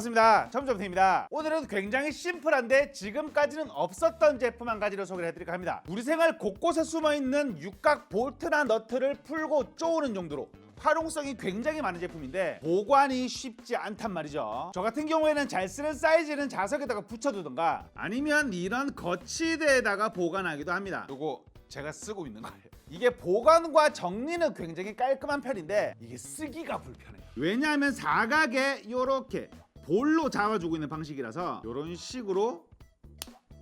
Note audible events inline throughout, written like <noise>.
반갑습니다. 점점태입니다. 오늘은 굉장히 심플한데 지금까지는 없었던 제품 한 가지를 소개를 해드릴까 합니다. 우리 생활 곳곳에 숨어있는 육각 볼트나 너트를 풀고 쪼우는 용도로 활용성이 굉장히 많은 제품인데 보관이 쉽지 않단 말이죠. 저 같은 경우에는 잘 쓰는 사이즈는 자석에다가 붙여두던가 아니면 이런 거치대에다가 보관하기도 합니다. 요거 제가 쓰고 있는 거예요. 이게 보관과 정리는 굉장히 깔끔한 편인데 이게 쓰기가 불편해요. 왜냐하면 사각에 이렇게 볼로 잡아주고 있는 방식이라서 이런 식으로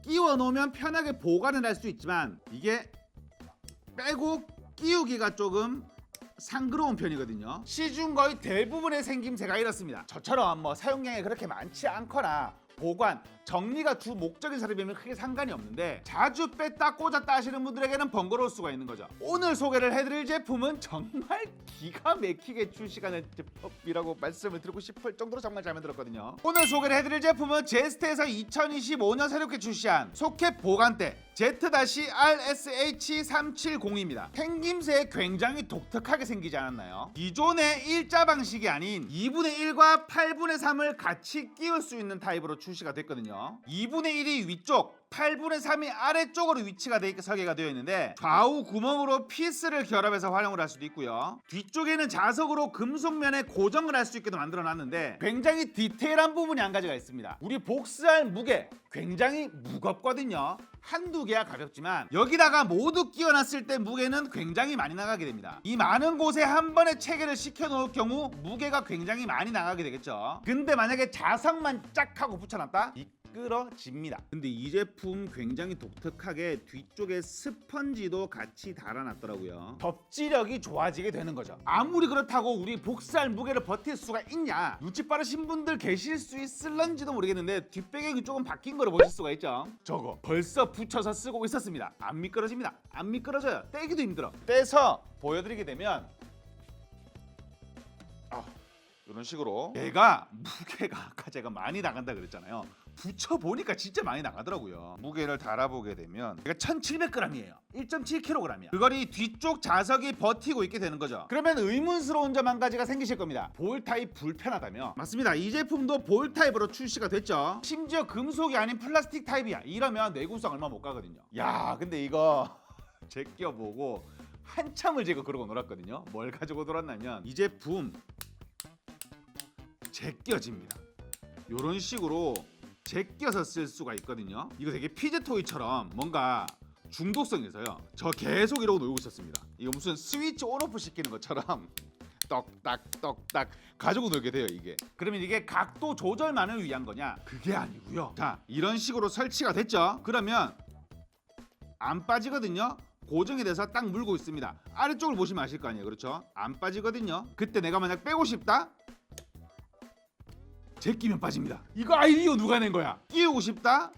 끼워 놓으면 편하게 보관을 할 수 있지만 이게 빼고 끼우기가 조금 상그러운 편이거든요. 시중 거의 대부분의 생김새가 이렇습니다. 저처럼 뭐 사용량이 그렇게 많지 않거나 보관, 정리가 주 목적인 사람이면 크게 상관이 없는데 자주 뺐다 꽂았다 하시는 분들에게는 번거로울 수가 있는 거죠. 오늘 소개를 해드릴 제품은 정말 기가 막히게 출시가 된 제품이라고 말씀을 드리고 싶을 정도로 정말 잘 만들었거든요. 오늘 소개를 해드릴 제품은 제스트에서 2025년 새롭게 출시한 소켓 보관대 Z-RSH370입니다. 생김새 굉장히 독특하게 생기지 않았나요? 기존의 일자 방식이 아닌 2분의 1과 8분의 3을 같이 끼울 수 있는 타입으로 출시가 됐거든요. 2분의 1이 위쪽, 8분의 3이 아래쪽으로 위치가 돼 있게 설계가 되어 있는데 좌우 구멍으로 피스를 결합해서 활용을 할 수도 있고요. 뒤쪽에는 자석으로 금속면에 고정을 할 수 있게도 만들어 놨는데 굉장히 디테일한 부분이 한 가지가 있습니다. 우리 복스할 무게 굉장히 무겁거든요. 한두 개야 가볍지만 여기다가 모두 끼워놨을 때 무게는 굉장히 많이 나가게 됩니다. 이 많은 곳에 한 번에 체계를 시켜놓을 경우 무게가 굉장히 많이 나가게 되겠죠. 근데 만약에 자석만 짝 하고 붙여놨다? 미끄러집니다. 근데 이 제품 굉장히 독특하게 뒤쪽에 스펀지도 같이 달아놨더라고요. 덮지력이 좋아지게 되는 거죠. 아무리 그렇다고 우리 복살 무게를 버틸 수가 있냐? 눈치 빠르신 분들 계실 수 있을런지도 모르겠는데 뒷배경이 조금 바뀐 거를 보실 수가 있죠. 저거 벌써 붙여서 쓰고 있었습니다. 안 미끄러집니다. 안 미끄러져요. 떼기도 힘들어. 떼서 보여드리게 되면 아, 이런 식으로 얘가 무게가 아까 제가 많이 나간다 그랬잖아요. 붙여 보니까 진짜 많이 나가더라고요. 무게를 달아보게 되면 얘가 1,700g이에요. 1.7kg이야. 그걸 이 뒤쪽 자석이 버티고 있게 되는 거죠. 그러면 의문스러운 점 한 가지가 생기실 겁니다. 볼 타입 불편하다며? 맞습니다. 이 제품도 볼 타입으로 출시가 됐죠. 심지어 금속이 아닌 플라스틱 타입이야. 이러면 내구성 얼마 못 가거든요. 야, 근데 이거 <laughs> 제껴보고 한참을 제가 그러고 놀았거든요. 뭘 가지고 놀았냐면 이 제품 제껴집니다. 이런 식으로 제껴서 쓸 수가 있거든요. 이거 되게 피제 토이처럼 뭔가 중독성에서요. 저 계속 이러고 놀고 있었습니다. 이거 무슨 스위치 온오프 시키는 것처럼 <laughs> 떡딱 떡딱 가지고 놀게 돼요 이게. 그러면 이게 각도 조절만을 위한 거냐? 그게 아니고요. 자 이런 식으로 설치가 됐죠. 그러면 안 빠지거든요. 고정이 돼서 딱 물고 있습니다. 아래쪽을 보시면 아실 거 아니에요. 그렇죠? 안 빠지거든요. 그때 내가 만약 빼고 싶다? 제끼면 빠집니다. 이거 아이디어 누가 낸 거야? 끼우고 싶다?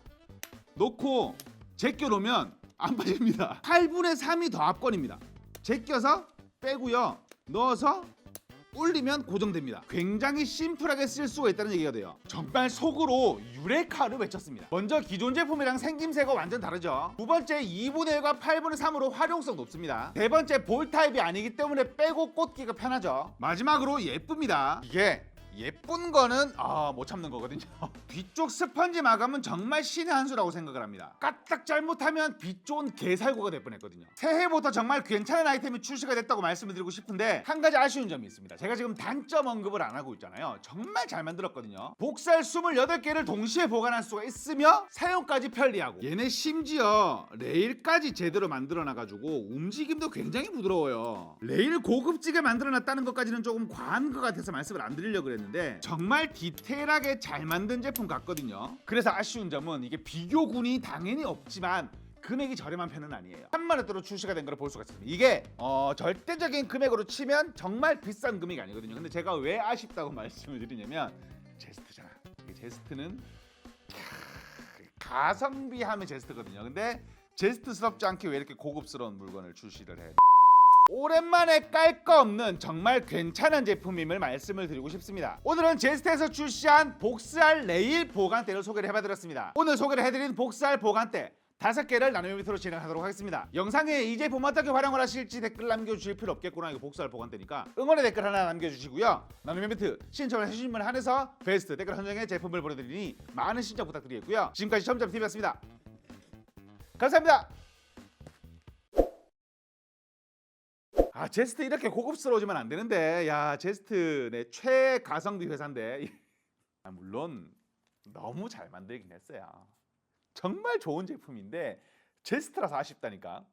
놓고 제껴 놓으면 안 빠집니다. 8분의 3이 더 압권입니다. 제껴서 빼고요. 넣어서 올리면 고정됩니다. 굉장히 심플하게 쓸 수가 있다는 얘기가 돼요. 정말 속으로 유레카를 외쳤습니다. 먼저 기존 제품이랑 생김새가 완전 다르죠. 두 번째 2분의 1과 8분의 3으로 활용성 높습니다. 세 번째 볼 타입이 아니기 때문에 빼고 꽂기가 편하죠. 마지막으로 예쁩니다. 이게 예쁜 거는 아 못 참는 거거든요. <laughs> 뒤쪽 스펀지 마감은 정말 신의 한 수라고 생각을 합니다. 까딱 잘못하면 빛 좋은 개살구가 될 뻔했거든요. 새해부터 정말 괜찮은 아이템이 출시가 됐다고 말씀을 드리고 싶은데 한 가지 아쉬운 점이 있습니다. 제가 지금 단점 언급을 안 하고 있잖아요. 정말 잘 만들었거든요. 복살 28개를 동시에 보관할 수가 있으며 사용까지 편리하고 얘네 심지어 레일까지 제대로 만들어 놔가지고 움직임도 굉장히 부드러워요. 레일 고급지게 만들어 놨다는 것까지는 조금 과한 것 같아서 말씀을 안 드리려고 그랬는데 정말 디테일하게 잘 만든 제품 같거든요. 그래서 아쉬운 점은 이게 비교군이 당연히 없지만 금액이 저렴한 편은 아니에요. 3만 원대로 출시가 된 걸 볼 수가 있습니다. 이게 어, 절대적인 금액으로 치면 정말 비싼 금액이 아니거든요. 근데 제가 왜 아쉽다고 <laughs> 말씀을 드리냐면 제스트잖아. 이 제스트는 캬, 가성비 하면 제스트거든요. 근데 제스트스럽지 않게 왜 이렇게 고급스러운 물건을 출시를 해? 오랜만에 깔 거 없는 정말 괜찮은 제품임을 말씀을 드리고 싶습니다. 오늘은 제스트에서 출시한 복스알 레일 보관대를 소개를 해봐드렸습니다. 오늘 소개를 해드린 복스알 보관대 다섯 개를 나눔 이벤트로 진행하도록 하겠습니다. 영상에 이 제품 어떻게 활용을 하실지 댓글 남겨주실 필요 없겠구나 이거 복사할 보관되니까 응원의 댓글 하나 남겨주시고요. 나눔 이벤트 신청을 해주신 분 한해서 베스트 댓글 선정의 제품을 보내드리니 많은 신청 부탁드리겠고요. 지금까지 점점TV였습니다. 감사합니다. 아 제스트 이렇게 고급스러워지면 안 되는데 야 제스트 내 최가성비 회사인데 <laughs> 아, 물론 너무 잘 만들긴 했어요. 정말 좋은 제품인데 제스트라서 아쉽다니까.